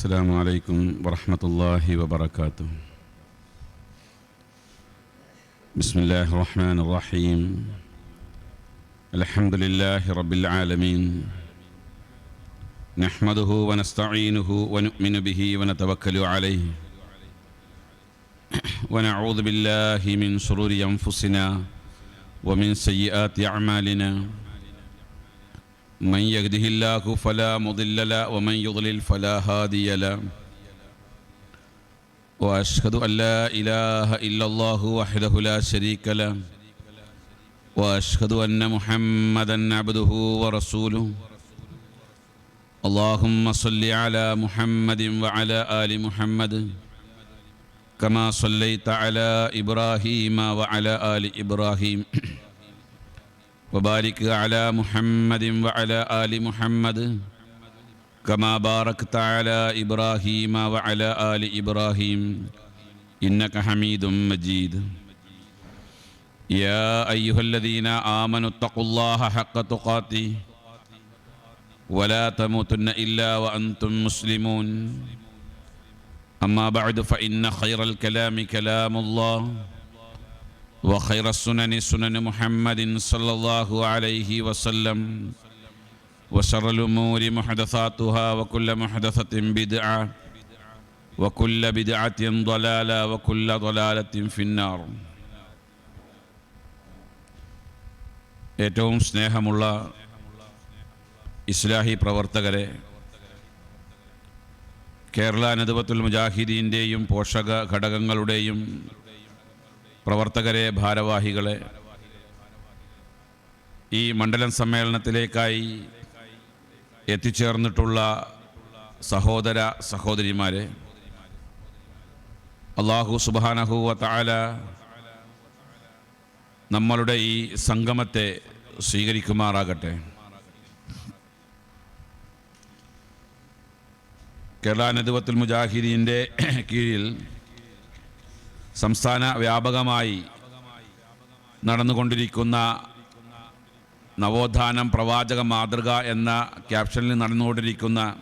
السلام عليكم ورحمة الله وبركاته. بسم الله الرحمن الرحيم. الحمد لله رب العالمين. نحمده ونستعينه ونؤمن به ونتوكل عليه. ونعوذ بالله من شرور أنفسنا ومن سيئات أعمالنا. من يهده الله فلا مضل له ومن يضلل فلا هادي له. وأشهد أن لا إله إلا الله وحده لا شريك له. وأشهد أن محمدا عبده ورسوله. اللهم صل على محمد وعلى آل محمد. كما صليت على إبراهيم وعلى آل إبراهيم. وبارك على محمد وعلى آل محمد كما باركت على إبراهيم وعلى آل إبراهيم إنك حميد مجيد. يا أيها الذين آمنوا اتقوا الله حق تقاته ولا تموتن إلا وأنتم مسلمون. أما بعد فإن خير الكلام كلام الله. وخير السنن سنن محمد صلى الله عليه وسلم وشر الأمور محدثاتها وكل محدثة بدعة وكل بدعة ضلالة وكل ضلالة في النار ഏറ്റവും സ്നേഹമുള്ള ഇസ്ലാഹി പ്രവർത്തകരെ കേരള നദുവത്തുൽ മുജാഹിദീൻ്റെയും പോഷക ഘടകങ്ങളുടെയും പ്രവർത്തകരെ ഭാരവാഹികളെ ഈ മണ്ഡലം സമ്മേളനത്തിലേക്കായി എത്തിച്ചേർന്നിട്ടുള്ള സഹോദര സഹോദരിമാരെ അള്ളാഹു സുബാനഹുവ താല നമ്മളുടെ ഈ സംഗമത്തെ സ്വീകരിക്കുമാറാകട്ടെ. കേരള നദുവത്തുൽ മുജാഹിദീന്റെ കീഴിൽ സംസ്ഥാന വ്യാപകമായി നടന്നുകൊണ്ടിരിക്കുന്ന നവോത്ഥാനം പ്രവാചക മാതൃക എന്ന ക്യാപ്ഷനിൽ നടന്നുകൊണ്ടിരിക്കുന്ന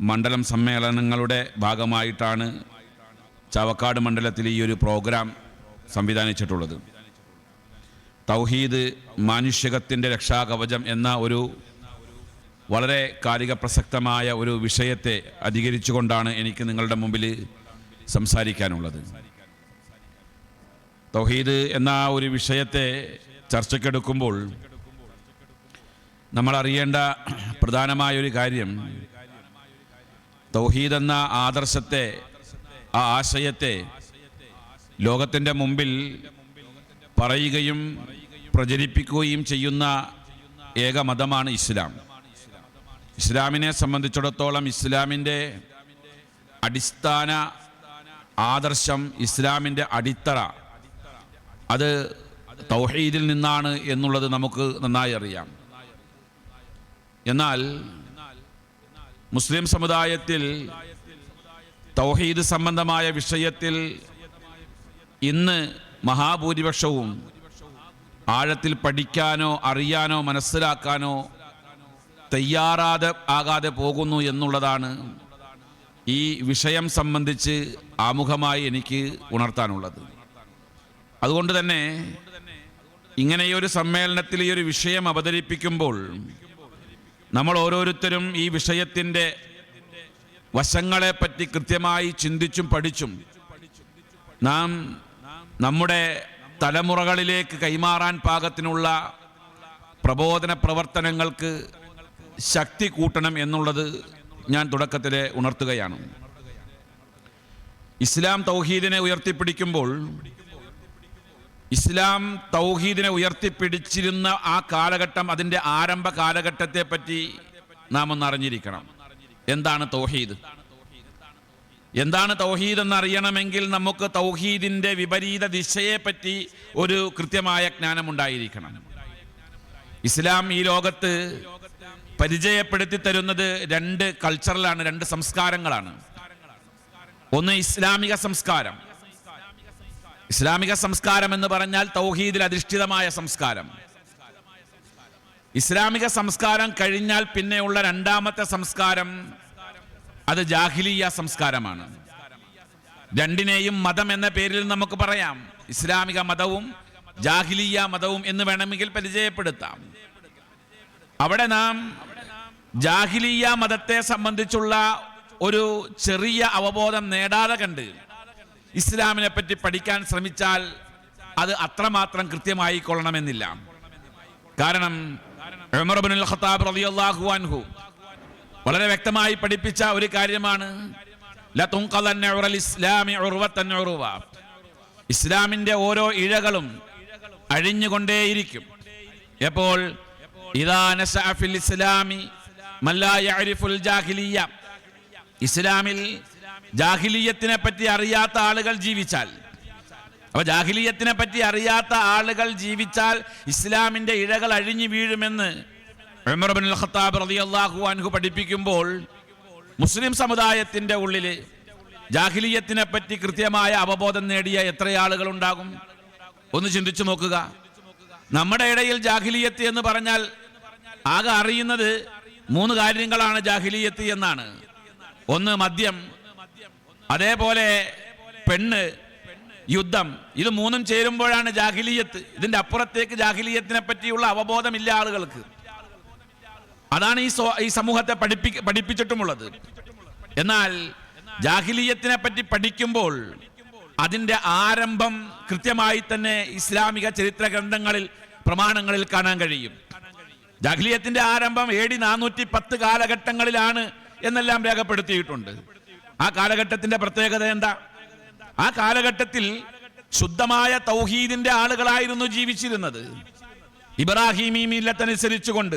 മണ്ഡലം സമ്മേളനങ്ങളുടെ ഭാഗമായിട്ടാണ് ചാവക്കാട് മണ്ഡലത്തിൽ ഈ ഒരു പ്രോഗ്രാം സംവിധാനിച്ചിട്ടുള്ളത്. തൗഹീദ് മാനുഷികത്തിന്റെ രക്ഷാകവചം എന്ന ഒരു വളരെ കാലിക പ്രസക്തമായ ഒരു വിഷയത്തെ അധികരിച്ചുകൊണ്ടാണ് എനിക്ക് നിങ്ങളുടെ മുമ്പിൽ സംസാരിക്കാനുള്ളത്. തൗഹീദ് എന്ന ഒരു വിഷയത്തെ ചർച്ചയ്ക്കെടുക്കുമ്പോൾ നമ്മൾ അറിയേണ്ട പ്രധാനമായ ഒരു കാര്യം തൗഹീദ് എന്ന ആദർശത്തെ ആ ആശയത്തെ ലോകത്തിന്റെ മുമ്പിൽ പറയുകയും പ്രചരിപ്പിക്കുകയും ചെയ്യുന്ന ഏക മതമാണ് ഇസ്ലാം. ഇസ്ലാമിനെ സംബന്ധിച്ചിടത്തോളം ഇസ്ലാമിന്റെ അടിസ്ഥാന ആദർശം ഇസ്ലാമിന്റെ അടിത്തറ. അത് തൗഹീദിൽ നിന്നാണ് എന്നുള്ളത് നമുക്ക് നന്നായി അറിയാം. എന്നാൽ മുസ്ലിം സമുദായത്തിൽ തൗഹീദ് സംബന്ധമായ വിഷയത്തിൽ ഇന്ന് മഹാഭൂരിപക്ഷവും ആഴത്തിൽ പഠിക്കാനോ അറിയാനോ മനസ്സിലാക്കാനോ തയ്യാറാതെ ആകാതെ പോകുന്നു എന്നുള്ളതാണ് ഈ വിഷയം സംബന്ധിച്ച് ആമുഖമായി എനിക്ക് ഉണർത്താനുള്ളത്. അതുകൊണ്ട് തന്നെ ഇങ്ങനെയൊരു സമ്മേളനത്തിൽ ഈ ഒരു വിഷയം അവതരിപ്പിക്കുമ്പോൾ നമ്മൾ ഓരോരുത്തരും ഈ വിഷയത്തിന്റെ വശങ്ങളെപ്പറ്റി കൃത്യമായി ചിന്തിച്ചും പഠിച്ചും നാം നമ്മുടെ തലമുറകളിലേക്ക് കൈമാറാൻ പാകത്തിനുള്ള പ്രബോധന പ്രവർത്തനങ്ങൾക്ക് ശക്തി കൂട്ടണം എന്നുള്ളത് ഞാൻ തുടക്കത്തിലെ ഉണർത്തുകയാണ്. ഇസ്ലാം തൗഹീദിനെ ഉയർത്തിപ്പിടിക്കുമ്പോൾ ഇസ്ലാം തൗഹീദിനെ ഉയർത്തിപ്പിടിച്ചിരുന്ന ആ കാലഘട്ടം അതിന്റെ ആരംഭ കാലഘട്ടത്തെ പറ്റി നാം ഒന്ന് അറിഞ്ഞിരിക്കണം. എന്താണ് തൗഹീദ്? എന്താണ് തൗഹീദ് എന്നറിയണമെങ്കിൽ നമുക്ക് തൗഹീദിന്റെ വിപരീത ദിശയെ പറ്റി ഒരു കൃത്യമായ ജ്ഞാനമുണ്ടായിരിക്കണം. ഇസ്ലാം ഈ ലോകത്ത് പരിചയപ്പെടുത്തി തരുന്നത് രണ്ട് കൾച്ചറലാണ് രണ്ട് സംസ്കാരങ്ങളാണ്. ഒന്ന് ഇസ്ലാമിക സംസ്കാരം. ഇസ്ലാമിക സംസ്കാരം എന്ന് പറഞ്ഞാൽ തൗഹീദിൽ അധിഷ്ഠിതമായ സംസ്കാരം. ഇസ്ലാമിക സംസ്കാരം കഴിഞ്ഞാൽ പിന്നെയുള്ള രണ്ടാമത്തെ സംസ്കാരം അത് ജാഹിലിയ സംസ്കാരമാണ്. രണ്ടിനെയും മതം എന്ന പേരിൽ നമുക്ക് പറയാം. ഇസ്ലാമിക മതവും ജാഹിലിയ മതവും എന്ന് വേണമെങ്കിൽ പരിചയപ്പെടുത്താം. അവിടെ നാം ജാഹിലിയ മതത്തെ സംബന്ധിച്ചുള്ള ഒരു ചെറിയ അവബോധം നേടാതെ കണ്ട് ഇസ്ലാമിനെ പറ്റി പഠിക്കാൻ ശ്രമിച്ചാൽ അത് അത്രമാത്രം കൃത്യമായി കൊള്ളണമെന്നില്ല കാരണം ഖത്താബ് റളിയല്ലാഹു അൻഹു വളരെ വ്യക്തമായി പഠിപ്പിച്ച ഒരു കാര്യമാണ്. ഇസ്ലാമിന്റെ ഓരോ ഇഴകളും അഴിഞ്ഞുകൊണ്ടേയിരിക്കും. എപ്പോൾ? ഇസ്ലാമി ഇസ്ലാമിൽ ജാഹിലീയത്തിനെ പറ്റി അറിയാത്ത ആളുകൾ ജീവിച്ചാൽ അപ്പൊ ജാഹിലീയത്തിനെ പറ്റി അറിയാത്ത ആളുകൾ ജീവിച്ചാൽ ഇസ്ലാമിന്റെ ഇഴകൾ അഴിഞ്ഞു വീഴുമെന്ന് ഉമർ ഇബ്നുൽ ഖത്താബ് റളിയല്ലാഹു അൻഹു പഠിപ്പിക്കുമ്പോൾ മുസ്ലിം സമുദായത്തിന്റെ ഉള്ളിൽ ജാഹിലീയത്തിനെ പറ്റി കൃത്യമായ അവബോധം നേടിയ എത്ര ആളുകൾ ഉണ്ടാകും? ഒന്ന് ചിന്തിച്ചു നോക്കുക. നമ്മുടെ ഇടയിൽ ജാഹിലീയത്ത് എന്ന് പറഞ്ഞാൽ ആകെ അറിയുന്നത് മൂന്ന് കാര്യങ്ങളാണ് ജാഹിലിയത്ത് എന്നാണ്. ഒന്ന് മദ്യം അതേപോലെ പെണ്ണ് യുദ്ധം. ഇത് മൂന്നും ചേരുമ്പോഴാണ് ജാഹിലിയത്ത്. ഇതിന്റെ അപ്പുറത്തേക്ക് ജാഹിലിയത്തിനെ പറ്റിയുള്ള അവബോധമില്ല ആളുകൾക്ക്. അതാണ് ഈ ഈ സമൂഹത്തെ പഠിപ്പി പഠിപ്പിച്ചിട്ടുമുള്ളത്. എന്നാൽ ജാഹിലിയത്തിനെ പറ്റി പഠിക്കുമ്പോൾ അതിന്റെ ആരംഭം കൃത്യമായി തന്നെ ഇസ്ലാമിക ചരിത്ര ഗ്രന്ഥങ്ങളിൽ പ്രമാണങ്ങളിൽ കാണാൻ കഴിയും. ജാഹിലിയത്തിന്റെ ആരംഭം എ ഡി നാനൂറ്റി പത്ത് കാലഘട്ടങ്ങളിലാണ് എന്നെല്ലാം രേഖപ്പെടുത്തിയിട്ടുണ്ട്. ആ കാലഘട്ടത്തിന്റെ പ്രത്യേകത എന്താ? ആ കാലഘട്ടത്തിൽ ശുദ്ധമായ തൗഹീദിന്റെ ആളുകളായിരുന്നു ജീവിച്ചിരുന്നത്. ഇബ്രാഹിമി മില്ലത്തനുസരിച്ചുകൊണ്ട്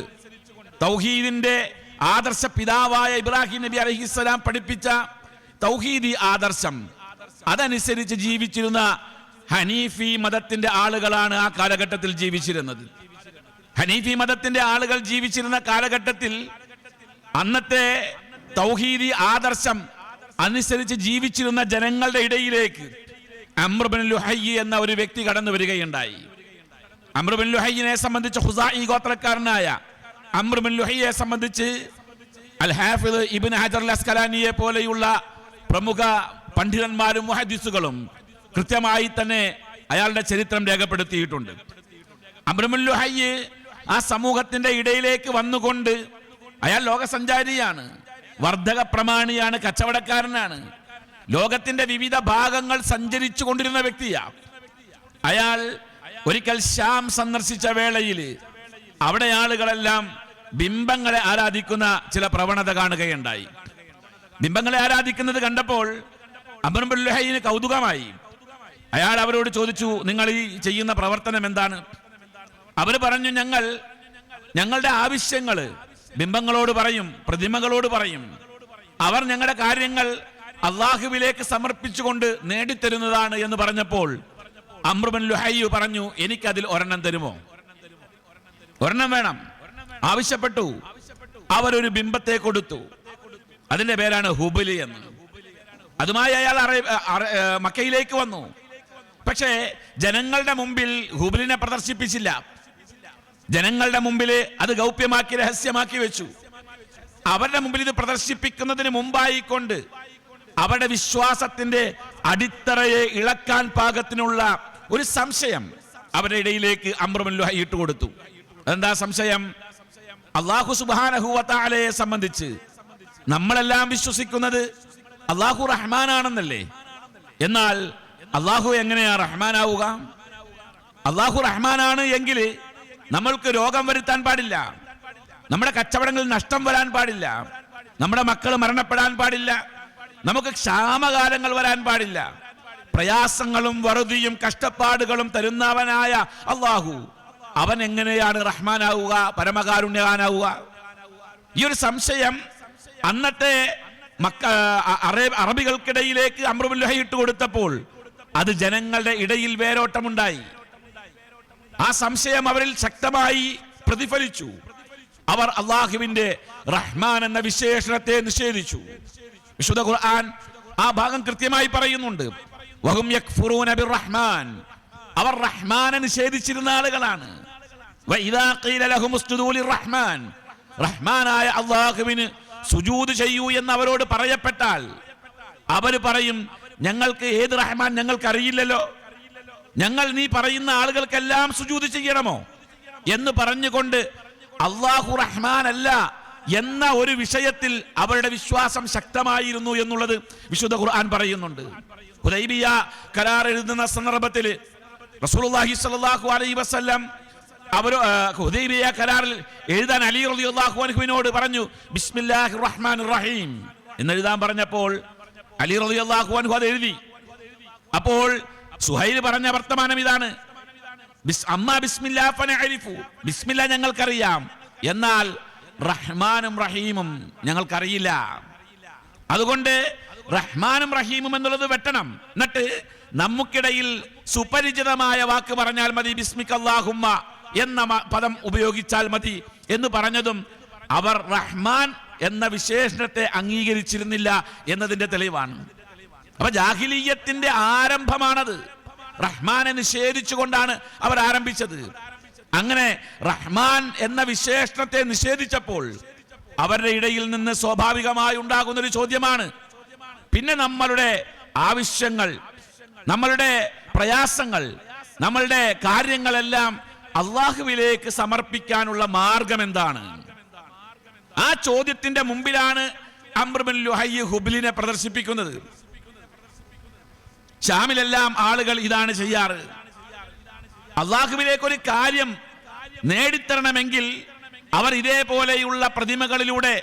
തൗഹീദിന്റെ ആദർശ പിതാവായ ഇബ്രാഹിം നബി അലഹിസ്സലാം പഠിപ്പിച്ച തൗഹീദി ആദർശം. അതനുസരിച്ച് ജീവിച്ചിരുന്ന ഹനീഫി മതത്തിന്റെ ആളുകളാണ് ആ കാലഘട്ടത്തിൽ ജീവിച്ചിരുന്നത്. ഹനീഫി മതത്തിന്റെ ആളുകൾ ജീവിച്ചിരുന്ന കാലഘട്ടത്തിൽ അന്നത്തെ തൗഹീദി ആദർശം അനുസരിച്ച് ജീവിച്ചിരുന്ന ജനങ്ങളുടെ ഇടയിലേക്ക് അമ്രബിൻ ലുഹയ്യി എന്ന ഒരു വ്യക്തി കടന്നു വരികയുണ്ടായി. അമ്രുബൻ ലുഹയ്യിനെ സംബന്ധിച്ച് ഹുസായി ഗോത്രക്കാരനായ അമ്രുബിൻ ലുഹയ്യെ സംബന്ധിച്ച് അൽ ഹാഫിദ് ഇബിൻ ഹജർ അസ്കലാനിയെ പോലെയുള്ള പ്രമുഖ പണ്ഡിതന്മാരും മുഹദീസുകളും കൃത്യമായി തന്നെ അയാളുടെ ചരിത്രം രേഖപ്പെടുത്തിയിട്ടുണ്ട്. അമ്രുബിൻ ലുഹയ്യ് ആ സമൂഹത്തിന്റെ ഇടയിലേക്ക് വന്നുകൊണ്ട് അയാൾ ലോകസഞ്ചാരിയാണ് വർദ്ധക പ്രമാണിയാണ് കച്ചവടക്കാരനാണ്. ലോകത്തിന്റെ വിവിധ ഭാഗങ്ങൾ സഞ്ചരിച്ചു കൊണ്ടിരുന്ന വ്യക്തിയാ. അയാൾ ഒരിക്കൽ ശ്യാം സന്ദർശിച്ച വേളയിൽ അവിടെ ആളുകളെല്ലാം ബിംബങ്ങളെ ആരാധിക്കുന്ന ചില പ്രവണത കാണുകയുണ്ടായി. ബിംബങ്ങളെ ആരാധിക്കുന്നത് കണ്ടപ്പോൾ അമർബുല്ലഹയിന് കൗതുകമായി. അയാൾ അവരോട് ചോദിച്ചു നിങ്ങൾ ഈ ചെയ്യുന്ന പ്രവർത്തനം എന്താണ്? അവർ പറഞ്ഞു ഞങ്ങൾ ഞങ്ങളുടെ ആവശ്യങ്ങൾ ബിംബങ്ങളോട് പറയും പ്രതിമകളോട് പറയും. അവർ ഞങ്ങളുടെ കാര്യങ്ങൾ അള്ളാഹുവിലേക്ക് സമർപ്പിച്ചുകൊണ്ട് നേടിത്തരുന്നതാണ് എന്ന് പറഞ്ഞപ്പോൾ അമ്രുബൻ ലുഹയ്യു പറഞ്ഞു എനിക്കതിൽ ഒരെണ്ണം തരുമോ? ഒരെണ്ണം വേണം. ആവശ്യപ്പെട്ടു. അവരൊരു ബിംബത്തെ കൊടുത്തു. അതിന്റെ പേരാണ് ഹുബലി എന്ന്. അതുമായി അയാൾ മക്കയിലേക്ക് വന്നു. പക്ഷേ ജനങ്ങളുടെ മുമ്പിൽ ഹുബലിനെ പ്രദർശിപ്പിച്ചില്ല. ജനങ്ങളുടെ മുമ്പിൽ അത് ഗൗപ്യമാക്കി രഹസ്യമാക്കി വെച്ചു. അവരുടെ മുമ്പിൽ ഇത് പ്രദർശിപ്പിക്കുന്നതിന് മുമ്പായിക്കൊണ്ട് അവരുടെ വിശ്വാസത്തിന്റെ അടിത്തറയെ ഇളക്കാൻ പാകത്തിനുള്ള ഒരു സംശയം അവരുടെ ഇടയിലേക്ക് അമ്രമല്ലുഹ ഇട്ടുകൊടുത്തു എന്താ സംശയം? അള്ളാഹു സുബാനഹുവത്താലയെ സംബന്ധിച്ച് നമ്മളെല്ലാം വിശ്വസിക്കുന്നത് അള്ളാഹു റഹ്മാനാണെന്നല്ലേ? എന്നാൽ അള്ളാഹു എങ്ങനെയാ റഹ്മാനാവുക? അള്ളാഹു റഹ്മാനാണ് എങ്കിൽ നമ്മൾക്ക് രോഗം വരുത്താൻ പാടില്ല. നമ്മുടെ കച്ചവടങ്ങളിൽ നഷ്ടം വരാൻ പാടില്ല. നമ്മുടെ മക്കൾ മരണപ്പെടാൻ പാടില്ല. നമുക്ക് ക്ഷാമകാലങ്ങൾ വരാൻ പാടില്ല. പ്രയാസങ്ങളും വറുതിയും കഷ്ടപ്പാടുകളും തരുന്നവനായ അള്ളാഹു. അവൻ എങ്ങനെയാണ് റഹ്മാനാവുക പരമകാരുണ്യവാനാവുക? ഈ ഒരു സംശയം അന്നത്തെ മക്ക അറബികൾക്കിടയിലേക്ക് അമ്രുബുല്ലഹ ഇട്ട് കൊടുത്തപ്പോൾ അത് ജനങ്ങളുടെ ഇടയിൽ വേരോട്ടമുണ്ടായി. ആ സംശയം അവരിൽ ശക്തമായി പ്രതിഫലിച്ചു. അവർ അള്ളാഹുവിന്റെ റഹ്മാൻ എന്ന വിശേഷണത്തെ നിഷേധിച്ചു. വിശുദ്ധ ഖുർആൻ ആ ഭാഗം കൃത്യമായി പറയുന്നുണ്ട്. വഹും യക്ഫുറൂന ബിർറഹ്മാൻ അവർ റഹ്മാനെ നിഷേധിച്ചിരുന്ന ആളുകളാണ്. ഖീല ലിർറഹ്മാൻ റഹ്മാനായ അള്ളാഹുവിന് സുജൂത് ചെയ്യൂ എന്ന് അവരോട് പറയപ്പെട്ടാൽ അവർ പറയും ഞങ്ങൾക്ക് ഏത് റഹ്മാൻ ഞങ്ങൾക്ക് അറിയില്ലല്ലോ ഞങ്ങൾ നീ പറയുന്ന ആളുകൾക്കെല്ലാം സുജൂത് ചെയ്യണമോ? എന്ന് പറഞ്ഞുകൊണ്ട് അള്ളാഹു റഹ്മാൻ അല്ല എന്ന ഒരു വിഷയത്തിൽ അവരുടെ വിശ്വാസം ശക്തമായിരുന്നു എന്നുള്ളത് വിശുദ്ധ ഖുർആൻ പറയുന്നുണ്ട്. ഹുദൈബിയ കരാർ എഴുതുന്ന സന്ദർഭത്തിൽ റസൂലുള്ളാഹി സ്വല്ലല്ലാഹു അലൈഹി വസല്ലം അവർ ഹുദൈബിയ കരാറിൽ എഴുതാൻ അലി റളിയല്ലാഹു അൻഹുവിനോട് പറഞ്ഞു ബിസ്മില്ലാഹിർ റഹ്മാനിർ റഹീം എന്ന് എഴുതാൻ പറഞ്ഞപ്പോൾ അലി റളിയല്ലാഹു അൻഹു അത് എഴുതി. അപ്പോൾ സുഹൈൽ പറഞ്ഞ വർത്തമാനം ഇതാണ്. അമ്മ ബിസ്മില്ലാ ഞങ്ങൾക്കറിയാം. എന്നാൽ റഹ്മാനും റഹീമും ഞങ്ങൾക്കറിയില്ല. അതുകൊണ്ട് റഹ്മാനും റഹീമും എന്നുള്ളത് വെട്ടണം. എന്നിട്ട് നമുക്കിടയിൽ സുപരിചിതമായ വാക്ക് പറഞ്ഞാൽ മതി ബിസ്മിക് അല്ലാഹുമ്മ എന്ന പദം ഉപയോഗിച്ചാൽ മതി എന്ന് പറഞ്ഞതും അവർ റഹ്മാൻ എന്ന വിശേഷണത്തെ അംഗീകരിച്ചിരുന്നില്ല എന്നതിന്റെ തെളിവാണ്. അപ്പൊ ജാഹിലീയത്തിന്റെ ആരംഭമാണത്. റഹ്മാനെ നിഷേധിച്ചുകൊണ്ടാണ് അവർ ആരംഭിച്ചത്. അങ്ങനെ റഹ്മാൻ എന്ന വിശേഷണത്തെ നിഷേധിച്ചപ്പോൾ അവരുടെ ഇടയിൽ നിന്ന് സ്വാഭാവികമായി ഉണ്ടാകുന്ന ഒരു ചോദ്യമാണ്. പിന്നെ നമ്മളുടെ ആവശ്യങ്ങൾ നമ്മളുടെ പ്രയാസങ്ങൾ നമ്മളുടെ കാര്യങ്ങളെല്ലാം അള്ളാഹുവിലേക്ക് സമർപ്പിക്കാനുള്ള മാർഗം എന്താണ്? ആ ചോദ്യത്തിന്റെ മുമ്പിലാണ് അമ്രബിൻ ലുഹയ്യ ഹുബിലിനെ പ്രദർശിപ്പിക്കുന്നത്. ഷാമിലെല്ലാം ആളുകൾ ഇതാണ് ചെയ്യാറ്. അള്ളാഹുവിലേക്ക് ഒരു കാര്യം നേടിത്തരണമെങ്കിൽ അവർ ഇതേപോലെയുള്ള പ്രതിമകളിലൂടെ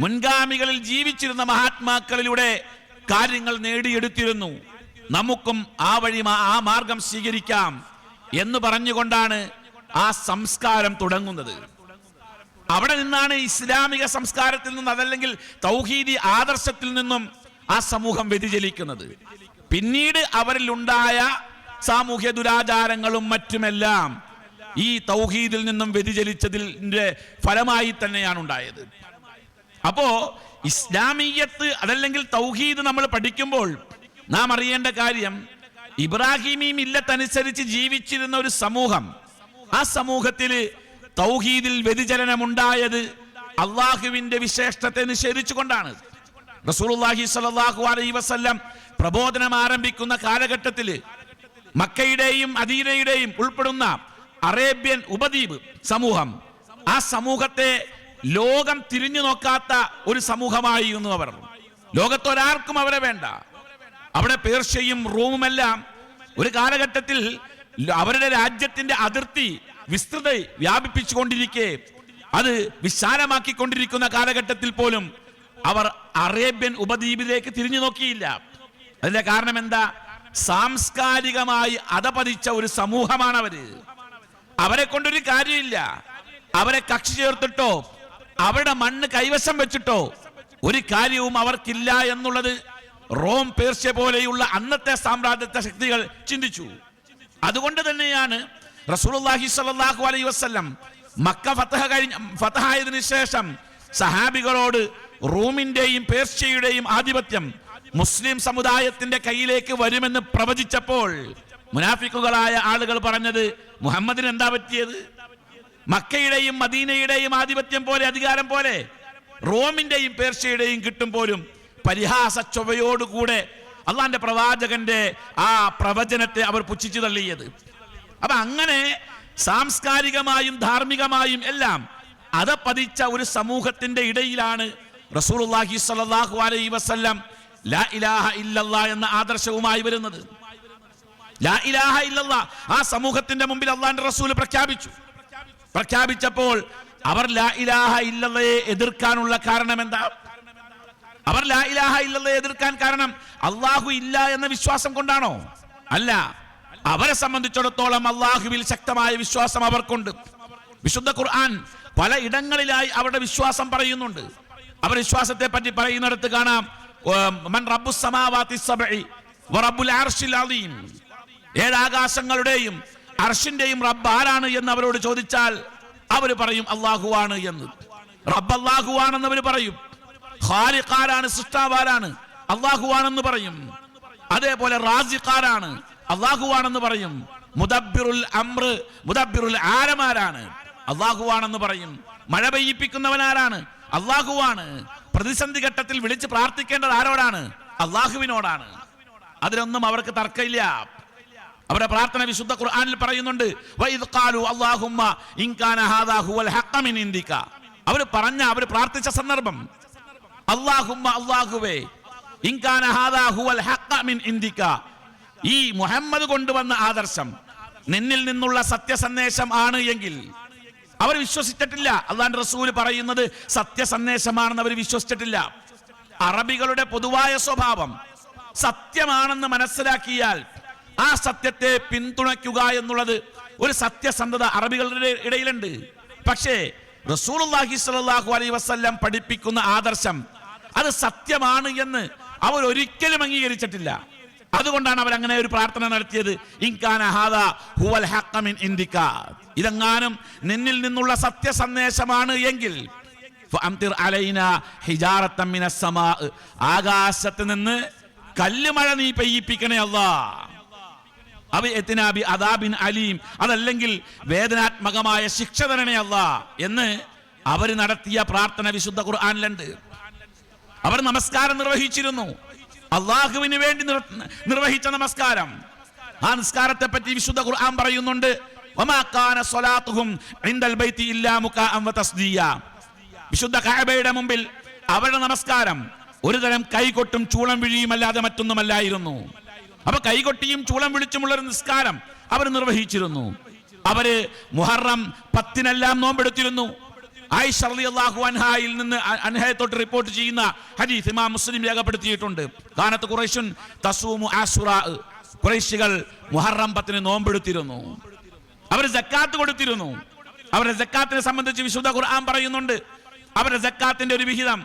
മുൻഗാമികളിൽ ജീവിച്ചിരുന്ന മഹാത്മാക്കളിലൂടെ കാര്യങ്ങൾ നേടിയെടുത്തിരുന്നു. നമുക്കും ആ വഴി ആ മാർഗം സ്വീകരിക്കാം എന്ന് പറഞ്ഞുകൊണ്ടാണ് ആ സംസ്കാരം തുടങ്ങുന്നത്. അവിടെ നിന്നാണ് ഇസ്ലാമിക സംസ്കാരത്തിൽ നിന്നും അതല്ലെങ്കിൽ തൗഹീദി ആദർശത്തിൽ നിന്നും ആ സമൂഹം വ്യതിചലിക്കുന്നത്. പിന്നീട് അവരിൽ ഉണ്ടായ സാമൂഹ്യ ദുരാചാരങ്ങളും മറ്റുമെല്ലാം ഈ തൗഹീദിൽ നിന്നും വ്യതിചലിച്ചതിന്റെ ഫലമായി തന്നെയാണ് ഉണ്ടായത്. അപ്പോ ഇസ്ലാമീയത്ത് അതല്ലെങ്കിൽ തൗഹീദ് നമ്മൾ പഠിക്കുമ്പോൾ നാം അറിയേണ്ട കാര്യം ഇബ്രാഹിമി മില്ലത്തനുസരിച്ച് ജീവിച്ചിരുന്ന ഒരു സമൂഹം ആ സമൂഹത്തിൽ തൗഹീദിൽ വ്യതിചലനമുണ്ടായത് അള്ളാഹുവിന്റെ വിശേഷത്തെ നിഷേധിച്ചുകൊണ്ടാണ്. റസൂലുള്ളാഹി സ്വല്ലല്ലാഹു അലൈഹി വസല്ലം പ്രബോധനം ആരംഭിക്കുന്ന കാലഘട്ടത്തിൽ മക്കയുടെയും അദീനയുടെയും ഉൾപ്പെടുന്ന അറേബ്യൻ ഉപദ്വീപ് സമൂഹം ആ സമൂഹത്തെ ലോകം തിരിഞ്ഞു നോക്കാത്ത ഒരു സമൂഹമായിരുന്നു അവർ. ലോകത്തൊരാർക്കും അവരെ വേണ്ട. അവിടെ പേർഷ്യയും റോമുമെല്ലാം ഒരു കാലഘട്ടത്തിൽ അവരുടെ രാജ്യത്തിന്റെ അതിർത്തി വിസ്തൃത വ്യാപിപ്പിച്ചുകൊണ്ടിരിക്കെ അത് വിശാലമാക്കിക്കൊണ്ടിരിക്കുന്ന കാലഘട്ടത്തിൽ പോലും അവർ അറേബ്യൻ ഉപദ്വീപിലേക്ക് തിരിഞ്ഞു നോക്കിയില്ല. അതിന്റെ കാരണം എന്താ? സാംസ്കാരികമായി അധപതിച്ച ഒരു സമൂഹമാണ് അവർ. അവരെ കൊണ്ടൊരു കാര്യമില്ല. അവരെ കക്ഷി ചേർത്തിട്ടോ അവരുടെ മണ്ണ് കൈവശം വെച്ചിട്ടോ ഒരു കാര്യവും അവർക്കില്ല എന്നുള്ളത് റോം പേർഷ്യ പോലെയുള്ള അന്നത്തെ സാമ്രാജ്യത്തെ ശക്തികൾ ചിന്തിച്ചു. അതുകൊണ്ട് തന്നെയാണ് റസൂലുള്ളാഹി സ്വല്ലല്ലാഹു അലൈഹി വസല്ലം മക്ക ഫതഹ കഴിഞ്ഞ ഫതഹായതിനു ശേഷം സഹാബികളോട് റൂമിന്റെയും പേർഷ്യയുടെയും ആധിപത്യം മുസ്ലിം സമുദായത്തിന്റെ കയ്യിലേക്ക് വരുമെന്ന് പ്രവചിച്ചപ്പോൾ മുനാഫിക്കുകളായ ആളുകൾ പറഞ്ഞത് മുഹമ്മദിന് എന്താ പറ്റിയത്? മക്കയുടെയും മദീനയുടെയും ആധിപത്യം പോലെ അധികാരം പോലെ റോമിന്റെയും പേർഷ്യയുടെയും കിട്ടും പോലും പരിഹാസ ചൊവയോടുകൂടെ അള്ളാന്റെ പ്രവാചകന്റെ ആ പ്രവചനത്തെ അവർ പുച്ഛിച്ചു തള്ളിയത്. അപ്പൊ അങ്ങനെ സാംസ്കാരികമായും ധാർമ്മികമായും എല്ലാം അതപ്പതിച്ച ഒരു സമൂഹത്തിന്റെ ഇടയിലാണ് റസൂലുള്ളാഹി സ്വല്ലല്ലാഹു അലൈഹി വസല്ലം ലാ ഇലാഹ ഇല്ലല്ലാ എന്ന ആദർശവുമായി വരുന്നത്. ലാ ഇലാഹ ഇല്ലല്ലാ ആ സമൂഹത്തിന്റെ മുമ്പിൽ അള്ളാന്റെ റസൂൽ പ്രഖ്യാപിച്ചു. പ്രഖ്യാപിച്ചപ്പോൾ അവർ ലാ ഇലാഹ ഇല്ലല്ലയെ എതിർക്കാനുള്ള കാരണം എന്താ? അവർ ലാ ഇലാഹ ഇല്ലല്ലയെ എതിർക്കാൻ കാരണം അള്ളാഹു ഇല്ല എന്ന വിശ്വാസം കൊണ്ടാണോ? അല്ല. അവരെ സംബന്ധിച്ചിടത്തോളം അള്ളാഹുവിൽ ശക്തമായ വിശ്വാസം അവർക്കുണ്ട്. വിശുദ്ധ ഖുർആൻ പല ഇടങ്ങളിലായി അവരുടെ വിശ്വാസം പറയുന്നുണ്ട്. അവർ വിശ്വാസത്തെ പറ്റി പറയുന്നിടത്ത് കാണാം. മൻ സബ്ഇ വറബ്ബുൽ അർശിൽ അർഷിന്റെയും റബ്ബ് ആരാണ് എന്ന് അവരോട് ചോദിച്ചാൽ അവർ പറയും അള്ളാഹുവാണ് എന്ന്. റബ്ബ് അള്ളാഹുവാണെന്ന് അവർ പറയും. ഖാലിഖാരാണ് സൃഷ്ടാവാരാണ് അള്ളാഹുവാണെന്ന് പറയും. അതേപോലെ റാസിഖാരാണ് അള്ളാഹുവാണെന്ന് പറയും. മുദബിറുൽ അമ്ര മുദബിറുൽ ആരമാരാണ് അള്ളാഹുവാണെന്ന് പറയും. മഴ പെയ്യിപ്പിക്കുന്നവനാരാണ് അള്ളാഹുവാണ്. പ്രതിസന്ധി ഘട്ടത്തിൽ വിളിച്ച് പ്രാർത്ഥിക്കേണ്ടത് ആരോടാണ്? അള്ളാഹുവിനോടാണ്. അതിനൊന്നും അവർക്ക് തർക്കമില്ല. അവരുടെ പ്രാർത്ഥന വിശുദ്ധ ഖുർആാനിൽ പറയുന്നുണ്ട് അവർ പറഞ്ഞ അവർ പ്രാർത്ഥിച്ച സന്ദർഭം ഈ മുഹമ്മദ് കൊണ്ടുവന്ന ആദർശം നിന്നിൽ നിന്നുള്ള സത്യസന്ദേശം ആണ് എങ്കിൽ അവർ വിശ്വസിച്ചിട്ടില്ല. അള്ളാന്റെ റസൂൽ പറയുന്നത് സത്യസന്ദേശമാണെന്ന് അവർ വിശ്വസിച്ചിട്ടില്ല. അറബികളുടെ പൊതുവായ സ്വഭാവം സത്യമാണെന്ന് മനസ്സിലാക്കിയാൽ ആ സത്യത്തെ പിന്തുണയ്ക്കുക എന്നുള്ളത് ഒരു സത്യസന്ധത അറബികളുടെ ഇടയിലുണ്ട്. പക്ഷേ റസൂലുള്ളാഹി സ്വല്ലല്ലാഹു അലൈ വസ്ല്ലാം പഠിപ്പിക്കുന്ന ആദർശം അത് സത്യമാണ് എന്ന് അവർ ഒരിക്കലും അംഗീകരിച്ചിട്ടില്ല. അതുകൊണ്ടാണ് അവർ അങ്ങനെ ഒരു പ്രാർത്ഥന നടത്തിയത്. ഹുവൽ ഹഖ്ഖ മിൻ ഇൻദിക ഇതെങ്ങാനും നിന്നിൽ നിന്നുള്ള സത്യസന്ദേശമാണ് എങ്കിൽ ആകാശത്ത് നിന്ന് കല്ലുമഴ നീ പെയ്യിപ്പിക്കണേ അല്ലാ. അവ അദാബിൻ അലീം. അതല്ലെങ്കിൽ വേദനാത്മകമായ ശിക്ഷ തരണേ എന്ന് അവർ നടത്തിയ പ്രാർത്ഥന വിശുദ്ധ ഖുർആാനിലുണ്ട്. അവർ നമസ്കാരം നിർവഹിച്ചിരുന്നു. അള്ളാഹുവിന് വേണ്ടി നിർവഹിച്ച നമസ്കാരം. ആ നിസ്കാരത്തെ പറ്റി വിശുദ്ധ ഖുർആൻ പറയുന്നുണ്ട്. വിശുദ്ധ കഅബയുടെ മുമ്പിൽ അവരുടെ നമസ്കാരം ഒരു തരം കൈകൊട്ടും ചൂളം വിഴിയും അല്ലാതെ മറ്റൊന്നുമല്ലായിരുന്നു. അപ്പൊ കൈകൊട്ടിയും ചൂളം വിളിച്ചുമുള്ള ഒരു നിസ്കാരം അവർ നിർവഹിച്ചിരുന്നു. അവർ മുഹറം പത്തിനെല്ലാം നോമ്പെടുത്തിരുന്നു. ആയിഷ റളിയല്ലാഹു അൻഹായിൽ നിന്ന് അൻഹയെ റിപ്പോർട്ട് ചെയ്യുന്ന ഹദീസ് ഇമാം മുസ്ലിം രേഖപ്പെടുത്തിയിട്ടുണ്ട്. കാനത്ത് ഖുറൈശുൻ തസൂമു ആസുറാ ഖുറൈശികൾ മുഹറം പത്തിന് നോമ്പെടുത്തിരുന്നു. അവർ ജക്കാത്ത് കൊടുത്തിരുന്നു. അവരുടെ ജക്കാത്തിനെ സംബന്ധിച്ച് വിശുദ്ധ ഖുർആൻ പറയുന്നുണ്ട്. അവരുടെ ജക്കാത്തിന്റെ ഒരു വിഹിതം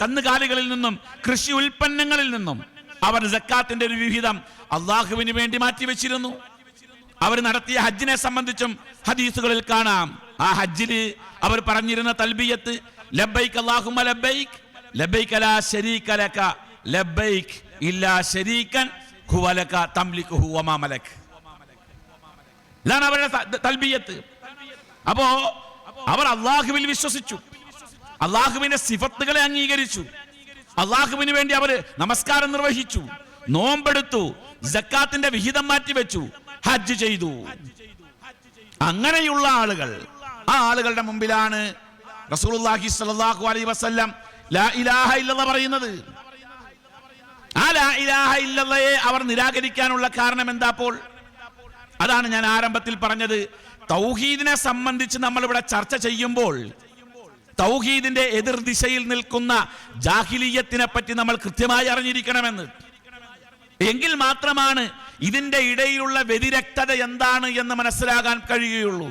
കന്നുകാലികളിൽ നിന്നും കൃഷി ഉൽപ്പന്നങ്ങളിൽ നിന്നും അവർ ജക്കാത്തിന്റെ ഒരു വിഹിതം അള്ളാഹുവിന് വേണ്ടി മാറ്റി വെച്ചിരുന്നു അവർ നടത്തിയ ഹജ്ജിനെ സംബന്ധിച്ചും ഹദീസുകളിൽ കാണാം. ആ ഹജ്ജിൽ അവർ പറഞ്ഞിരുന്ന തൽബിയത്ത് ലബൈക്ക് അല്ലാഹുമ്മ ലബൈക്ക് ലബൈക്ക് അലാ ശരീക ലക ലബൈക്ക് ഇല്ലാ ശരീകൻ ഹുവലക തംലിക് തംലികുഹു വമാ മലക്. ഇതാണ് അവരുടെ തൽബിയത്ത്. അപ്പോ അവർ അള്ളാഹുവിൽ വിശ്വസിച്ചു. അള്ളാഹുവിന്റെ സിഫത്തുകളെ അംഗീകരിച്ചു. അള്ളാഹുവിന് വേണ്ടി അവർ നമസ്കാരം നിർവഹിച്ചു. നോമ്പെടുത്തു. ജക്കാത്തിന്റെ വിഹിതം മാറ്റി വെച്ചു ഹജ്ജ് ചെയ്തു. അങ്ങനെയുള്ള ആളുകൾ ആ ആളുകളുടെ മുമ്പിലാണ് റസൂലുള്ളാഹി സ്വല്ലല്ലാഹു അലൈഹി വസല്ലം ലാ ഇലാഹ ഇല്ലല്ലാഹ് പറയുന്നത്. ആ ലാ ഇലാഹ ഇല്ലല്ലയെ അവർ നിരാകരിക്കാനുള്ള കാരണം എന്താപ്പോൾ അതാണ് ഞാൻ ആരംഭത്തിൽ പറഞ്ഞത്. തൗഹീദിനെ സംബന്ധിച്ച് നമ്മൾ ഇവിടെ ചർച്ച ചെയ്യുമ്പോൾ തൗഹീദിന്റെ എതിർ ദിശയിൽ നിൽക്കുന്ന ജാഹിലീയത്തിനെ പറ്റി നമ്മൾ കൃത്യമായി അറിഞ്ഞിരിക്കണമെന്ന്. എങ്കിൽ മാത്രമാണ് ഇതിന്റെ ഇടയിലുള്ള വ്യതിരക്തത എന്താണ് എന്ന് മനസ്സിലാകാൻ കഴിയുകയുള്ളൂ.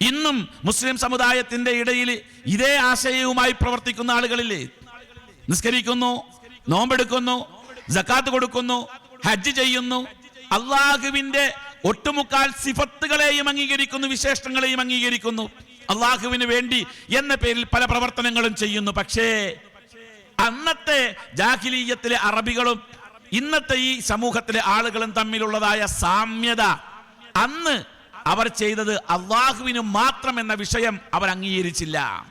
ഇന്നും മുസ്ലിം സമുദായത്തിന്റെ ഇടയിൽ ഇതേ ആശയവുമായി പ്രവർത്തിക്കുന്ന ആളുകളില്ലേ? നിസ്കരിക്കുന്നു നോമ്പെടുക്കുന്നു ജക്കാത്ത് കൊടുക്കുന്നു ഹജ്ജ് ചെയ്യുന്നു. അള്ളാഹുവിന്റെ ഒട്ടുമുക്കാൽ സിഫത്തുകളെയും അംഗീകരിക്കുന്നു വിശേഷങ്ങളെയും അംഗീകരിക്കുന്നു. അള്ളാഹുവിന് വേണ്ടി എന്ന പേരിൽ പല പ്രവർത്തനങ്ങളും ചെയ്യുന്നു. പക്ഷേ അന്നത്തെ ജാഹിലീയത്തിലെ അറബികളും ഇന്നത്തെ ഈ സമൂഹത്തിലെ ആളുകളും തമ്മിലുള്ളതായ സാമ്യത അന്ന് അവർ ചെയ്തത് അള്ളാഹുവിന് മാത്രം എന്ന വിഷയം അവർ അംഗീകരിച്ചില്ല.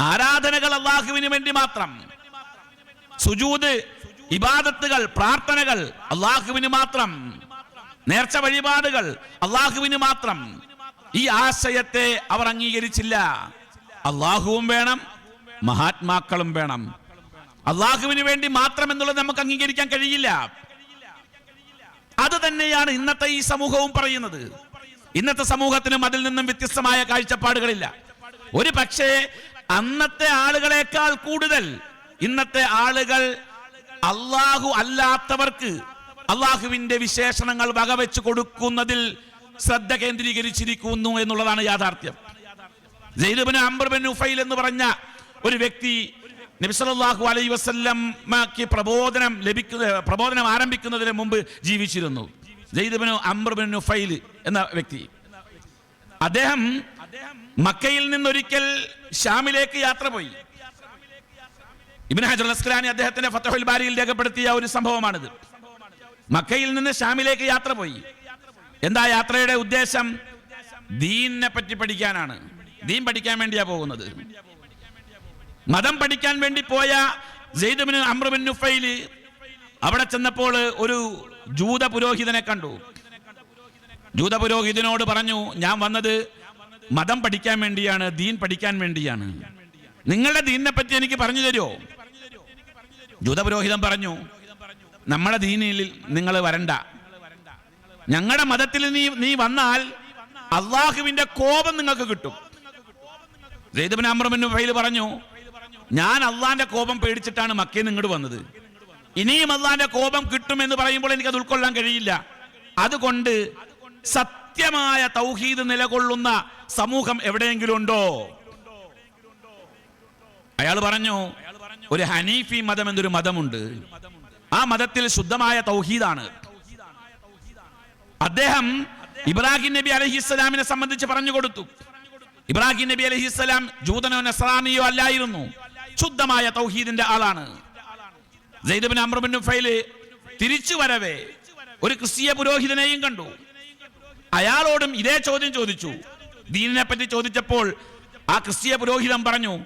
ആരാധനകൾ അള്ളാഹുവിന് വേണ്ടി മാത്രം. സുജൂത് ഇബാദത്തുകൾ പ്രാർത്ഥനകൾ അള്ളാഹുവിന് മാത്രം. നേർച്ച വഴിപാടുകൾ അള്ളാഹുവിന് മാത്രം. ഈ ആശയത്തെ അവർ അംഗീകരിച്ചില്ല. അള്ളാഹുവും വേണം മഹാത്മാക്കളും വേണം. അള്ളാഹുവിന് വേണ്ടി മാത്രം എന്നുള്ളത് നമുക്ക് അംഗീകരിക്കാൻ കഴിയില്ല. അത് തന്നെയാണ് ഇന്നത്തെ ഈ സമൂഹവും പറയുന്നത്. ഇന്നത്തെ സമൂഹത്തിനും അതിൽ നിന്നും വ്യത്യസ്തമായ കാഴ്ചപ്പാടുകളില്ല. ഒരു പക്ഷേ അന്നത്തെ ആളുകളെക്കാൾ കൂടുതൽ ഇന്നത്തെ ആളുകൾ അള്ളാഹു അല്ലാത്തവർക്ക് അള്ളാഹുവിന്റെ വിശേഷണങ്ങൾ വകവെച്ച് കൊടുക്കുന്നതിൽ ശ്രദ്ധ കേന്ദ്രീകരിച്ചിരിക്കുന്നു എന്നുള്ളതാണ് യാഥാർത്ഥ്യം. ജയ്ദുബിന് അംബർബിൻ ഉഫൈൽ എന്ന് പറഞ്ഞ ഒരു വ്യക്തി നബിസലാഹു അലൈ വസ്ല്ലമ്മക്ക് പ്രബോധനം ലഭിക്കുന്ന പ്രബോധനം ആരംഭിക്കുന്നതിന് മുമ്പ് ജീവിച്ചിരുന്നു. ജയ്ദുബിന് അംബർബിൻ ഫൈൽ എന്ന വ്യക്തി. അദ്ദേഹം മക്കയിൽ നിന്നൊരിക്കൽ ഷാമിലേക്ക് യാത്ര പോയി. ഇബിൻ ഹജർ അസ്കലാനി അദ്ദേഹത്തിന്റെ ഫത്തഹുൽ ബാരിയിൽ രേഖപ്പെടുത്തിയ ഒരു സംഭവമാണിത്. മക്കയിൽ നിന്ന് ഷാമിലേക്ക് യാത്ര പോയി. എന്താ യാത്രയുടെ ഉദ്ദേശം? ദീനിനെ പറ്റി പഠിക്കാനാണ്. ദീൻ പഠിക്കാൻ വേണ്ടിയാ പോകുന്നത്. മതം പഠിക്കാൻ വേണ്ടി പോയ ജെയ്ദബിന് അമ്രബിൻ നുഫൈൽ അവിടെ ചെന്നപ്പോൾ ഒരു ജൂത പുരോഹിതനെ കണ്ടു. ജൂത പുരോഹിതനോട് പറഞ്ഞു ഞാൻ വന്നത് മതം പഠിക്കാൻ വേണ്ടിയാണ് ദീൻ പഠിക്കാൻ വേണ്ടിയാണ്. നിങ്ങളുടെ ദീനിനെ പറ്റി എനിക്ക് പറഞ്ഞു തരുമോ? ജൂത പുരോഹിതൻ പറഞ്ഞു നമ്മുടെ ദീനിൽ നിങ്ങൾ വരണ്ട. ഞങ്ങളുടെ മതത്തിൽ നീ നീ വന്നാൽ അള്ളാഹുവിന്റെ കോപം നിങ്ങൾക്ക് കിട്ടും. ജയ്ദബിൻ അമ്രബിൻ ഫൈൽ പറഞ്ഞു ഞാൻ അള്ളാന്റെ കോപം പേടിച്ചിട്ടാണ് മക്കയിൽ നിന്ന് ഇങ്ങോട്ട് വന്നത്. ഇനിയും അള്ളാന്റെ കോപം കിട്ടുമെന്ന് പറയുമ്പോൾ എനിക്ക് അത് ഉൾക്കൊള്ളാൻ കഴിയില്ല. അതുകൊണ്ട് സത്യമായ തൗഹീദ് നിലകൊള്ളുന്ന സമൂഹം എവിടെയെങ്കിലും ഉണ്ടോ? അയാൾ പറഞ്ഞു ഒരു ഹനീഫി മതം എന്നൊരു മതമുണ്ട്. ആ മതത്തിൽ ശുദ്ധമായ തൗഹീദാണ്. അദ്ദേഹം ഇബ്രാഹിം നബി അലഹിസ്സലാമിനെ സംബന്ധിച്ച് പറഞ്ഞു കൊടുത്തു. ഇബ്രാഹിം നബി അലഹിസ്സലാം ജൂതനോ നസ്രാനിയോ അല്ലായിരുന്നു. ശുദ്ധമായ തൗഹീദിന്റെ ആളാണ്. തിരിച്ചു വരവേ ഒരു ക്രിസ്തീയ പുരോഹിതനെയും കണ്ടു. അയാളോടും ഇതേ ചോദ്യം ചോദിച്ചു. ദീനിനെ പറ്റി ചോദിച്ചപ്പോൾ ആ ക്രിസ്തീയ പുരോഹിതൻ പറഞ്ഞു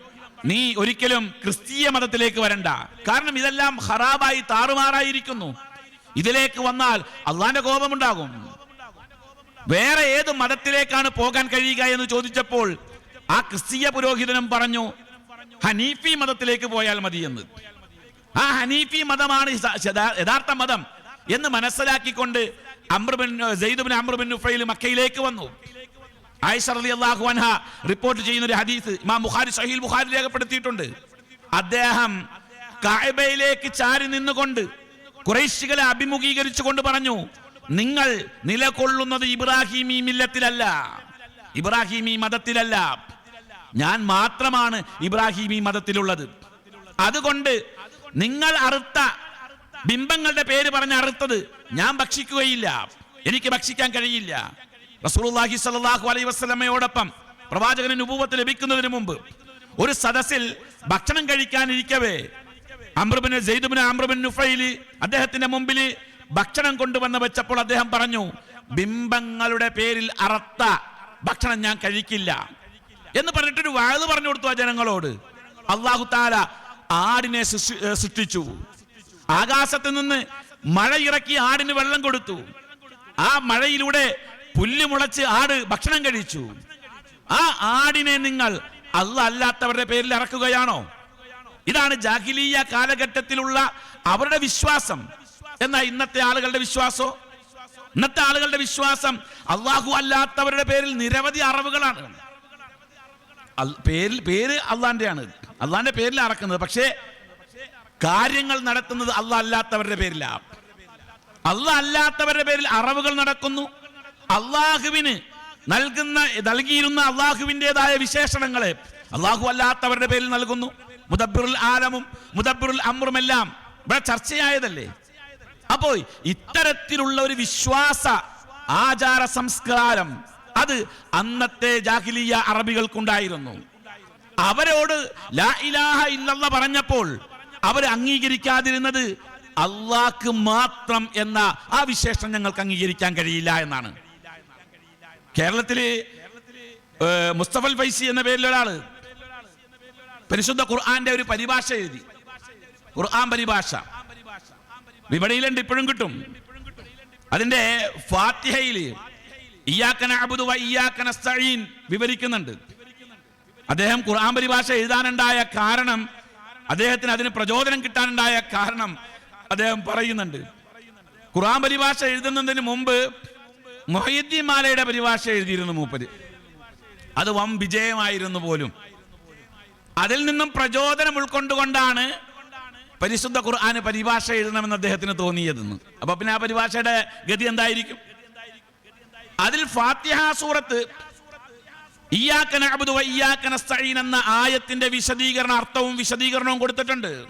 നീ ഒരിക്കലും ക്രിസ്തീയ മതത്തിലേക്ക് വരണ്ട. കാരണം ഇതെല്ലാം ഹറാബായി താറുമാറായിരിക്കുന്നു. ഇതിലേക്ക് വന്നാൽ അള്ളാന്റെ കോപമുണ്ടാകും. വേറെ ഏത് മതത്തിലേക്കാണ് പോകാൻ കഴിയുക? എന്ന് ചോദിച്ചപ്പോൾ ആ ക്രിസ്തീയ പുരോഹിതനും പറഞ്ഞു ഹനീഫി മതത്തിലേക്ക് പോയാൽ മതി എന്ന്. ആ ഹനീഫി മതമാണ് യഥാ- യഥാ- യഥാർത്ഥ മതം എന്ന് മനസ്സിലാക്കിക്കൊണ്ട് അമ്രുബിൻ അമ്രുബിൻ നുഫൈൽ മക്കയിലേക്ക് വന്നു. ആയിഷ അൻഹ റിപ്പോർട്ട് ചെയ്യുന്ന ഒരു ഹദീസ് ഇമാം ബുഖാരി ബുഖാരി രേഖപ്പെടുത്തിയിട്ടുണ്ട്. അദ്ദേഹം കായബയിലേക്ക് ചാരി നിന്നുകൊണ്ട് കുറേശികളെ അഭിമുഖീകരിച്ചുകൊണ്ട് പറഞ്ഞു നിങ്ങൾ നിലകൊള്ളുന്നത് ഇബ്രാഹിമി മില്ലത്തിലല്ല. ഇബ്രാഹിമി മതത്തിലല്ല. ഞാൻ മാത്രമാണ് ഇബ്രാഹിമി മതത്തിലുള്ളത്. അതുകൊണ്ട് നിങ്ങൾ അറുത്ത ബിംബങ്ങളുടെ പേര് പറഞ്ഞ് അറുത്തത് ഞാൻ ഭക്ഷിക്കുകയില്ല. എനിക്ക് ഭക്ഷിക്കാൻ കഴിയില്ല. റസൂലുള്ളാഹി സ്വല്ലല്ലാഹു അലൈഹി വസല്ലമയോടൊപ്പം പ്രവാചകന് ഉപൂപത്ത് ലഭിക്കുന്നതിന് മുമ്പ് ഒരു സദസ്സിൽ ഭക്ഷണം കഴിക്കാനിരിക്കവേ. അമ്രബിന് ജെയ്ദുബിന് അമ്രബിൻ നുഫൈലി അദ്ദേഹത്തിന്റെ മുമ്പിൽ ഭക്ഷണം കൊണ്ടുവന്ന് വെച്ചപ്പോൾ അദ്ദേഹം പറഞ്ഞു ബിംബങ്ങളുടെ പേരിൽ അറത്ത ഭക്ഷണം ഞാൻ കഴിക്കില്ല. എന്ന് പറഞ്ഞിട്ടൊരു വാഴ് പറഞ്ഞു കൊടുത്തു ആ ജനങ്ങളോട്. അള്ളാഹു താല ആടിനെ സൃഷ്ടിച്ചു. ആകാശത്ത് നിന്ന് മഴ ഇറക്കി ആടിന് വെള്ളം കൊടുത്തു. ആ മഴയിലൂടെ പുല്ല് മുളച്ച് ആട് ഭക്ഷണം കഴിച്ചു. ആ ആടിനെ നിങ്ങൾ അല്ല അല്ലാത്തവരുടെ പേരിൽ ഇറക്കുകയാണോ ഇതാണ് ജാഹിലീയ കാലഘട്ടത്തിലുള്ള അവരുടെ വിശ്വാസം. എന്നാ ഇന്നത്തെ ആളുകളുടെ വിശ്വാസോ? ഇന്നത്തെ ആളുകളുടെ വിശ്വാസം അള്ളാഹു അല്ലാത്തവരുടെ പേരിൽ നിരവധി അറിവുകളാണ്. പേരിൽ പേര് അള്ളാന്റെയാണ്. അള്ളാന്റെ പേരിൽ അറക്കുന്നത്. പക്ഷേ കാര്യങ്ങൾ നടത്തുന്നത് അള്ള അല്ലാത്തവരുടെ പേരിലാണ് അള്ള അല്ലാത്തവരുടെ പേരിൽ അറവുകൾ നടക്കുന്നു. അള്ളാഹുവിന് നൽകുന്ന നൽകിയിരുന്ന അള്ളാഹുവിന്റെതായ വിശേഷണങ്ങളെ അള്ളാഹു അല്ലാത്തവരുടെ പേരിൽ നൽകുന്നു. മുദബിറുൽ ആലമും മുദബിറുൽ അമ്രുമെല്ലാം ഇവിടെ ചർച്ചയായതല്ലേ? അപ്പോ ഇത്തരത്തിലുള്ള ഒരു വിശ്വാസ ആചാര സംസ്കാരം അത് അന്നത്തെ ജാഹിലിയ അറബികൾക്കുണ്ടായിരുന്നു. അവരോട് ലാ ഇലാഹ പറഞ്ഞപ്പോൾ അവർ അംഗീകരിക്കാതിരുന്നത് അള്ളാക്ക് മാത്രം എന്ന ആ വിശേഷം ഞങ്ങൾക്ക് അംഗീകരിക്കാൻ കഴിയില്ല എന്നാണ്. കേരളത്തിലെ മുസ്തഫൽ ഫൈസി എന്ന പേരിൽ ഒരാൾ പരിശുദ്ധ ഖുർആന്റെ ഒരു പരിഭാഷ എഴുതി. ഖുർആൻ പരിഭാഷ. വിപണിയിലുണ്ട് ഇപ്പോഴും കിട്ടും. അതിന്റെ ഫാത്തിഹയിൽ വിവരിക്കുന്നുണ്ട്. അദ്ദേഹം ഖുർആൻ പരിഭാഷ എഴുതാനുണ്ടായ കാരണം അദ്ദേഹത്തിന് അതിന് പ്രചോദനം കിട്ടാനുണ്ടായ കാരണം അദ്ദേഹം പറയുന്നുണ്ട്. ഖുർആൻ പരിഭാഷ എഴുതുന്നതിന് മുമ്പ് മൊഹീദ്ദീൻ മാലയുടെ പരിഭാഷ എഴുതിയിരുന്നു മൂപ്പര്. അത് വം വിജയമായിരുന്നു പോലും. അതിൽ നിന്നും പ്രചോദനം ഉൾക്കൊണ്ടുകൊണ്ടാണ് പരിശുദ്ധ ഖുർആന് പരിഭാഷ എഴുതണമെന്ന് അദ്ദേഹത്തിന് തോന്നിയതെന്ന്. അപ്പൊ പിന്നെ ആ പരിഭാഷയുടെ ഗതി എന്തായിരിക്കും? അതിൽ ഫാത്തിഹ സൂറത്ത് എന്ന ആയത്തിന്റെ വിശദീകരണ അർത്ഥവും വിശദീകരണവും കൊടുത്തിട്ടുണ്ട്.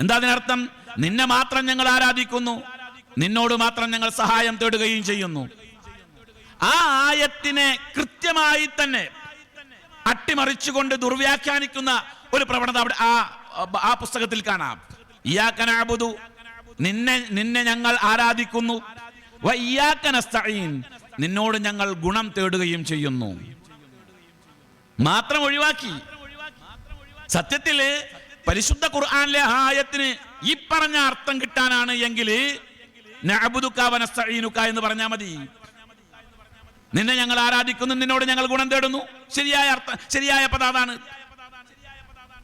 എന്താ അതിനർത്ഥം? നിന്നെ മാത്രം ഞങ്ങൾ ആരാധിക്കുന്നു. നിന്നോട് മാത്രം ഞങ്ങൾ സഹായം തേടുകയും ചെയ്യുന്നു. ആ ആയത്തിനെ കൃത്യമായി തന്നെ അട്ടിമറിച്ചുകൊണ്ട് ദുർവ്യാഖ്യാനിക്കുന്ന ഒരു പ്രവണത അവിടെ ആ ആ പുസ്തകത്തിൽ കാണാം. നിന്നെ നിന്നെ ഞങ്ങൾ ആരാധിക്കുന്നു. നിന്നോട് ഞങ്ങൾ ഗുണം തേടുകയും ചെയ്യുന്നു. മാത്രം ഒഴിവാക്കി. സത്യത്തിൽ പരിശുദ്ധ ഖുർആാനിലെ ആയത്തിന് ഈ പറഞ്ഞ അർത്ഥം കിട്ടാനാണ് എങ്കിൽ എന്ന് പറഞ്ഞാൽ മതി. നിന്നെ ഞങ്ങൾ ആരാധിക്കുന്നു നിന്നോട് ഞങ്ങൾ ഗുണം തേടുന്നു. ശരിയായ അർത്ഥം ശരിയായ പദം അതാണ്.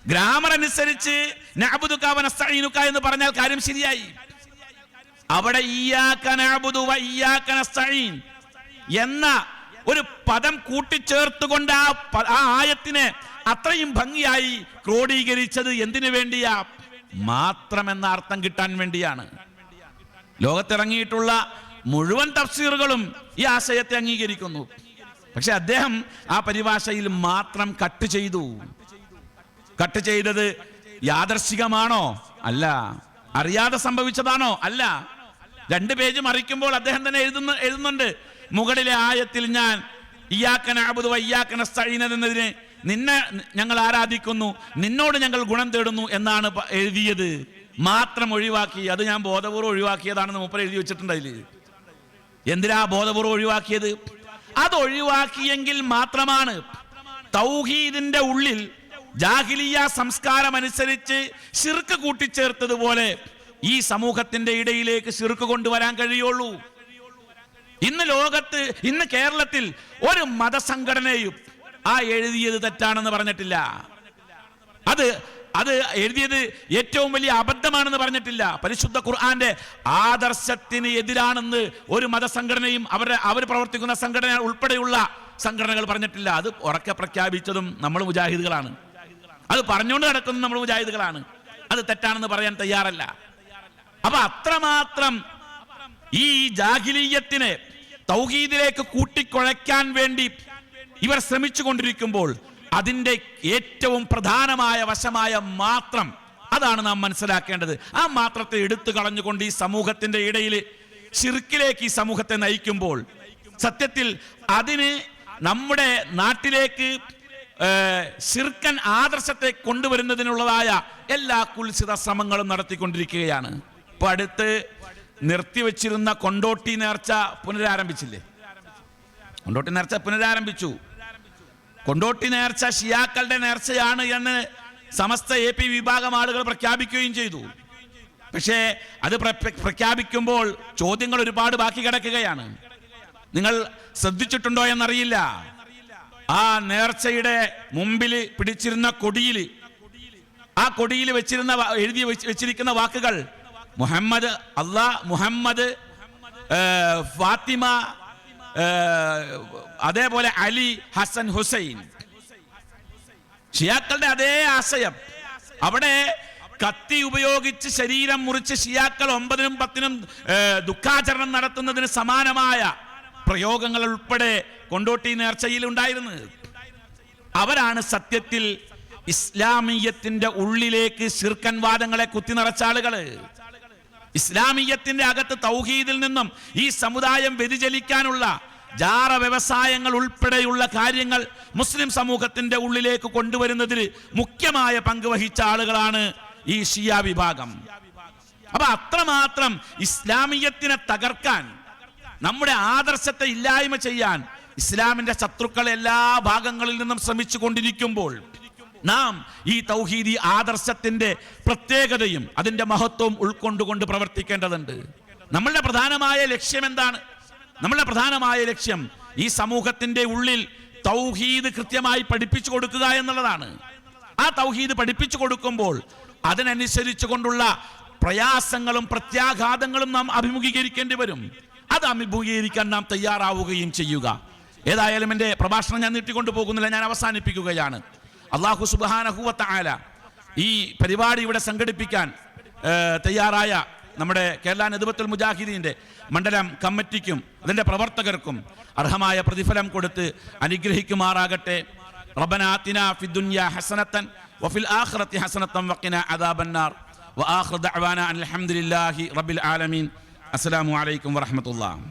ഗ്രാമർ അനുസരിച്ച് എന്ന് പറഞ്ഞാൽ കാര്യം ശരിയായി. അവിടെ എന്ന ഒരു പദം കൂട്ടിച്ചേർത്തുകൊണ്ട് ആ ആ ആയത്തിനെ അത്രയും ഭംഗിയായി ക്രോഡീകരിച്ചത് എന്തിനു വേണ്ടിയാ? മാത്രം എന്ന അർത്ഥം കിട്ടാൻ വേണ്ടിയാണ്. ലോകത്തിറങ്ങിയിട്ടുള്ള മുഴുവൻ തഫ്സീറുകളും ഈ ആശയത്തെ അംഗീകരിക്കുന്നു. പക്ഷെ അദ്ദേഹം ആ പരിഭാഷയിൽ മാത്രം കട്ട് ചെയ്തു. കട്ട് ചെയ്തത് യാദർശികമാണോ? അല്ല. അറിയാതെ സംഭവിച്ചതാണോ? അല്ല. രണ്ട് പേജ് മറിക്കുമ്പോൾ അദ്ദേഹം തന്നെ എഴുതുന്ന എഴുതുന്നുണ്ട്. മുകളിലെ ആയത്തിൽ ഞാൻ ഇയാക്കനാബുദ് വയ്യാക്കന എന്നതിന് നിന്നെ ഞങ്ങൾ ആരാധിക്കുന്നു നിന്നോട് ഞങ്ങൾ ഗുണം തേടുന്നു എന്നാണ് എഴുതിയത്. മാത്രം ഒഴിവാക്കി. അത് ഞാൻ ബോധപൂർവം ഒഴിവാക്കിയതാണെന്ന് മൂപ്പർ എഴുതി വെച്ചിട്ടുണ്ട് അതിൽ എന്തിനാ ബോധപൂർവം ഒഴിവാക്കിയത്? അത് ഒഴിവാക്കിയെങ്കിൽ മാത്രമാണ് തൗഹീദിന്റെ ഉള്ളിൽ ജാഹിലിയ സംസ്കാരമനുസരിച്ച് ശിർക്ക് കൂട്ടിച്ചേർത്തതുപോലെ ഈ സമൂഹത്തിന്റെ ഇടയിലേക്ക് ശിർക്ക് കൊണ്ടുവരാൻ കഴിയുള്ളൂ. ഇന്ന് ലോകത്ത് ഇന്ന് കേരളത്തിൽ ഒരു മതസംഘടനയും ആ എഴുതിയത് തെറ്റാണെന്ന് പറഞ്ഞിട്ടില്ല. അത് അത് എഴുതിയത് ഏറ്റവും വലിയ അബദ്ധമാണെന്ന് പറഞ്ഞിട്ടില്ല. പരിശുദ്ധ ഖുർആന്റെ ആദർശത്തിന് എതിരാണെന്ന് ഒരു മതസംഘടനയും അവരുടെ അവർ പ്രവർത്തിക്കുന്ന സംഘടന ഉൾപ്പെടെയുള്ള സംഘടനകൾ പറഞ്ഞിട്ടില്ല. അത് ഉറക്കെ പ്രഖ്യാപിച്ചതും നമ്മൾ മുജാഹിദുകളാണ്. അത് പറഞ്ഞുകൊണ്ട് നടക്കുന്നത് നമ്മൾ മുജാഹിദുകളാണ്. അത് തെറ്റാണെന്ന് പറയാൻ തയ്യാറല്ല. അപ്പൊ അത്രമാത്രം ഈ ജാഹിലീയത്തിനെ തൗഹീദിലേക്ക് കൂട്ടിക്കുഴയ്ക്കാൻ വേണ്ടി ഇവർ ശ്രമിച്ചു കൊണ്ടിരിക്കുമ്പോൾ അതിന്റെ ഏറ്റവും പ്രധാനമായ വശമായ മാത്രം അതാണ് നാം മനസ്സിലാക്കേണ്ടത്. ആ മാത്രത്തെ എടുത്തു കളഞ്ഞുകൊണ്ട് ഈ സമൂഹത്തിന്റെ ഇടയിൽ ചിറുക്കിലേക്ക് ഈ സമൂഹത്തെ നയിക്കുമ്പോൾ സത്യത്തിൽ അതിന് നമ്മുടെ നാട്ടിലേക്ക് ശിർക്കൻ ആദർശത്തെ കൊണ്ടുവരുന്നതിനുള്ളതായ എല്ലാ കുൽസിത ശ്രമങ്ങളും നടത്തിക്കൊണ്ടിരിക്കുകയാണ്. ഇപ്പൊ അടുത്ത് നിർത്തിവെച്ചിരുന്ന കൊണ്ടോട്ടി നേർച്ച പുനരാരംഭിച്ചില്ലേ? കൊണ്ടോട്ടി നേർച്ച പുനരാരംഭിച്ചു. കൊണ്ടോട്ടി നേർച്ച ഷിയാക്കളുടെ നേർച്ചയാണ് എന്ന് സമസ്ത എ പി വിഭാഗം ആളുകൾ പ്രഖ്യാപിക്കുകയും ചെയ്തു. പക്ഷേ അത് പ്രഖ്യാപിക്കുമ്പോൾ ചോദ്യങ്ങൾ ഒരുപാട് ബാക്കി കിടക്കുകയാണ്. നിങ്ങൾ ശ്രദ്ധിച്ചിട്ടുണ്ടോ എന്നറിയില്ല. ആ നേർച്ചയുടെ മുമ്പിൽ പിടിച്ചിരുന്ന കൊടിയിൽ ആ കൊടിയിൽ വെച്ചിരുന്ന എഴുതി വെച്ചിരിക്കുന്ന വാക്കുകൾ മുഹമ്മദ് അള്ളാ മുഹമ്മദ് ഫാത്തിമ അതേപോലെ അലി ഹസൻ ഹുസൈൻ. ഷിയാക്കളുടെ അതേ ആശയം. അവിടെ കത്തി ഉപയോഗിച്ച് ശരീരം മുറിച്ച് ഷിയാക്കൾ ഒമ്പതിനും പത്തിനും ദുഃഖാചരണം നടത്തുന്നതിന് സമാനമായ പ്രയോഗങ്ങൾ ഉൾപ്പെടെ കൊണ്ടോട്ടി നേർച്ചയിൽ ഉണ്ടായിരുന്നത്. അവരാണ് സത്യത്തിൽ ഇസ്ലാമീയത്തിന്റെ ഉള്ളിലേക്ക് ശിർക്കൻ വാദങ്ങളെ കുത്തി നിറച്ച ആളുകൾ. ഇസ്ലാമീയത്തിന്റെ അകത്ത് തൗഹീദിൽ നിന്നും ഈ സമുദായം വ്യതിചലിക്കാനുള്ള ജാറ വ്യവസായങ്ങൾ ഉൾപ്പെടെയുള്ള കാര്യങ്ങൾ മുസ്ലിം സമൂഹത്തിന്റെ ഉള്ളിലേക്ക് കൊണ്ടുവരുന്നതിൽ മുഖ്യമായ പങ്ക് വഹിച്ച ആളുകളാണ് ഈ ഷിയ വിഭാഗം. അപ്പൊ അത്രമാത്രം ഇസ്ലാമീയത്തിനെ തകർക്കാൻ നമ്മുടെ ആദർശത്തെ ഇല്ലായ്മ ചെയ്യാൻ ഇസ്ലാമിന്റെ ശത്രുക്കൾ എല്ലാ ഭാഗങ്ങളിൽ നിന്നും ശ്രമിച്ചു കൊണ്ടിരിക്കുമ്പോൾ നാം ഈ തൗഹീദി ആദർശത്തിന്റെ പ്രത്യേകതയും അതിന്റെ മഹത്വവും ഉൾക്കൊണ്ടുകൊണ്ട് പ്രവർത്തിക്കേണ്ടതുണ്ട്. നമ്മളുടെ പ്രധാനമായ ലക്ഷ്യം എന്താണ്? നമ്മളുടെ പ്രധാനമായ ലക്ഷ്യം ഈ സമൂഹത്തിന്റെ ഉള്ളിൽ തൗഹീദ് കൃത്യമായി പഠിപ്പിച്ചു കൊടുക്കുക എന്നുള്ളതാണ്. ആ തൗഹീദ് പഠിപ്പിച്ചു കൊടുക്കുമ്പോൾ അതിനനുസരിച്ചു കൊണ്ടുള്ള പ്രയാസങ്ങളും പ്രത്യാഘാതങ്ങളും നാം അഭിമുഖീകരിക്കേണ്ടി വരും. അത് അഭിമുഖീകരിക്കാൻ നാം തയ്യാറാവുകയും ചെയ്യുക. ഏതായാലും എന്റെ പ്രഭാഷണം ഞാൻ നീട്ടിക്കൊണ്ടു പോകുന്നില്ല ഞാൻ അവസാനിപ്പിക്കുകയാണ്. അള്ളാഹു സുബാനഹുവത്ത ആല ഈ പരിപാടി ഇവിടെ സംഘടിപ്പിക്കാൻ തയ്യാറായ നമ്മുടെ കേരള നെതുബത്തുൽ മുജാഹിദീന്റെ മണ്ഡലം കമ്മിറ്റിക്കും അതിന്റെ പ്രവർത്തകർക്കും അർഹമായ പ്രതിഫലം കൊടുത്ത് അനുഗ്രഹിക്കുമാറാകട്ടെ. റബനാത്തിന ഫിദ്ദുനിയ ഹസനത്തൻ വഫിൽ ആഖിറത്തി ഹസനത്തൻ വഖിന അദാബന്നാർ. വആഖിറ ദഅവാന അൽഹംദുലില്ലാഹി റബ്ബിൽ ആലമീൻ. അസ്സലാമു അലൈക്കും വറഹ്മത്തുള്ളാഹി.